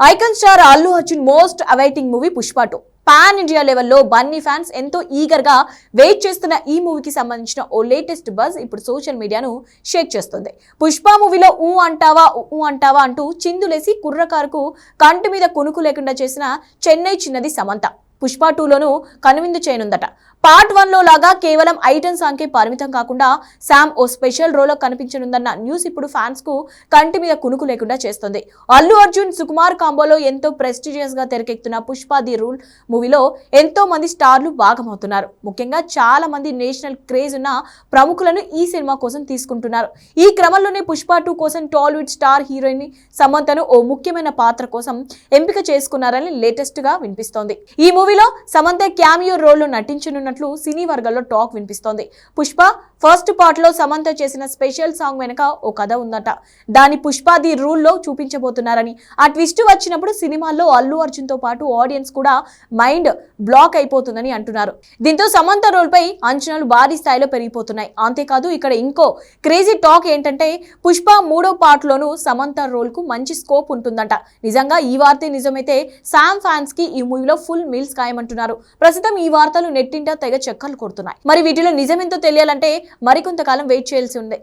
Icon star Allu Arjun most awaiting movie Pushpa two. Pan India లెవెల్లో Bunny fans ఎంతో ఈగర్గా wait చేస్తున్న ఈ మూవీకి సంబంధించిన ఓ లేటెస్ట్ బజ్ ఇప్పుడు సోషల్ మీడియాను షేక్ చేస్తుంది. పుష్ప మూవీలో ఊ అంటావా ఊ అంటావా అంటూ చిందులేసి కుర్రకారుకు కంటి మీద కొనుకు లేకుండా చేసిన చెన్నై చిన్నది సమంత. పుష్ప టూలోనూ కనువిందు చేయనుందట. పార్ట్ వన్లో లాగా కేవలం ఐటమ్ సాంగ్కే పరిమితం కాకుండా శామ్ ఓ స్పెషల్ రోలో కనిపించనుందన్న న్యూస్ ఇప్పుడు ఫ్యాన్స్కు కంటి మీద కునుకు లేకుండా చేస్తుంది. అల్లు అర్జున్ సుకుమార్ కాంబోలో ఎంతో ప్రెస్టీజియస్గా తెరకెక్కుతున్న పుష్ప ది రూల్ మూవీలో ఎంతో మంది స్టార్లు భాగమవుతున్నారు. ముఖ్యంగా చాలా మంది నేషనల్ క్రేజ్ ఉన్న ప్రముఖులను ఈ సినిమా కోసం తీసుకుంటున్నారు. ఈ క్రమంలోనే పుష్ప టూ కోసం టాలీవుడ్ స్టార్ హీరోయిన్ సమంతను ఓ ముఖ్యమైన పాత్ర కోసం ఎంపిక చేసుకున్నారని లేటెస్ట్గా వినిపిస్తోంది. ఈ మూవీ మూవీలో సమంత క్యామియో రోల్లో నటించనున్నట్లు సినీ వర్గాల్లో టాక్ వినిపిస్తోంది. పుష్ప ఫస్ట్ పార్ట్లో సమంత చేసిన స్పెషల్ సాంగ్ వెనక ఓ కథ ఉందట. దాని పుష్ప ది చూపించబోతున్నారని. ఆ ట్విస్ట్ వచ్చినప్పుడు సినిమాల్లో అల్లు అర్జున్తో పాటు ఆడియన్స్ కూడా మైండ్ బ్లాక్ అయిపోతుందని అంటున్నారు. దీంతో సమంత రోల్ పై అంచనాలు భారీ స్థాయిలో పెరిగిపోతున్నాయి. అంతేకాదు ఇక్కడ ఇంకో క్రేజీ టాక్ ఏంటంటే పుష్ప మూడో పార్ట్ లోనూ సమంత రోల్కు మంచి స్కోప్ ఉంటుందంట. నిజంగా ఈ వార్త నిజమైతే శామ్ ఫ్యాన్స్కి ఈ మూవీలో ఫుల్ మీల్స్ ఖాయమంటున్నారు. ప్రస్తుతం ఈ వార్తలు నెట్టింట తెగ చెక్కలు కొడుతున్నాయి. మరి వీటిలో నిజమేంతో తెలియాలంటే మరికొంతకాలం వెయిట్ చేయాల్సి ఉంది.